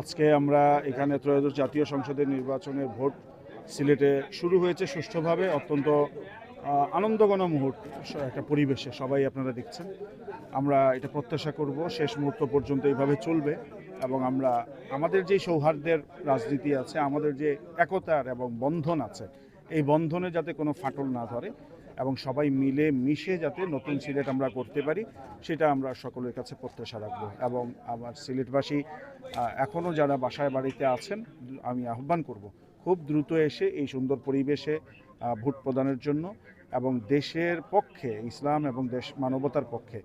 আজকে আমরা এখানে ত্রয়োদশ জাতীয় সংসদের নির্বাচনের ভোট সিলেটে শুরু হয়েছে সুষ্ঠুভাবে, অত্যন্ত আনন্দগণ মুহূর্ত একটা পরিবেশে, সবাই আপনারা দেখছেন। আমরা এটা প্রত্যাশা করব, শেষ মুহূর্ত পর্যন্ত এইভাবে চলবে এবং আমরা, আমাদের যে সৌহার্দ্যের রাজনীতি আছে, আমাদের যে একতার এবং বন্ধন আছে, এই বন্ধনে যাতে কোনো ফাটল না ধরে এবং সবাই মিলে মিশে যাতে নতুন সিলেট আমরা করতে পারি, সেটা আমরা সকলের কাছে প্রত্যাশা রাখব। এবং আমার সিলেটবাসী এখনও যারা বাসায় বাড়িতে আছেন, আমি আহ্বান করব, খুব দ্রুত এসে এই সুন্দর পরিবেশে ভোট প্রদানের জন্য এবং দেশের পক্ষে, ইসলাম এবং দেশ মানবতার পক্ষে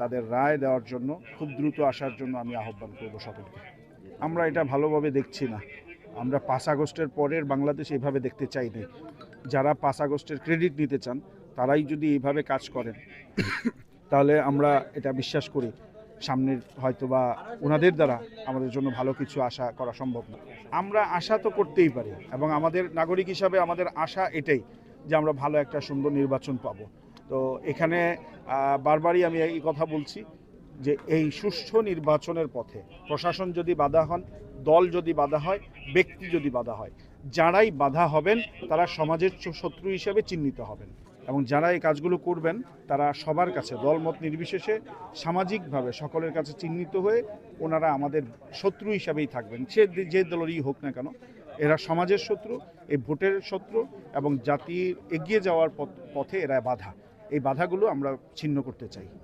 তাদের রায় দেওয়ার জন্য, খুব দ্রুত আসার জন্য আমি আহ্বান করব সকলকে। আমরা এটা ভালোভাবে দেখছি না। আমরা পাঁচ আগস্টের পরের বাংলাদেশ এভাবে দেখতে চাই না যারা পাঁচ আগস্টের ক্রেডিট নিতে চান, তারাই যদি এইভাবে কাজ করেন, তাহলে আমরা এটা বিশ্বাস করি, সামনের হয়তো বা ওনাদের দ্বারা আমাদের জন্য ভালো কিছু আশা করা সম্ভব না। আমরা আশা তো করতেই পারি, এবং আমাদের নাগরিক হিসাবে আমাদের আশা এটাই যে আমরা ভালো একটা সুন্দর নির্বাচন পাবো। তো এখানে বারবারই আমি এই কথা বলছি যে এই সুষ্ঠু নির্বাচনের পথে প্রশাসন যদি বাধা হন, দল যদি বাধা হয়, ব্যক্তি যদি বাধা হয় যারাই বাধা হবেন, তারা সমাজের শত্রু হিসেবে চিহ্নিত হবেন। এবং যারা এই কাজগুলো করবেন, তারা সবার কাছে, দলমত নির্বিশেষে, সামাজিকভাবে সকলের কাছে চিহ্নিত হয়ে ওনারা আমাদের শত্রু হিসাবেই থাকবেন। সে যে- দলেরই হোক না কেন, এরা সমাজের শত্রু এই ভোটের শত্রু এবং জাতির এগিয়ে যাওয়ার পথে এরা বাধা। এই বাধাগুলো আমরা ছিন্ন করতে চাই।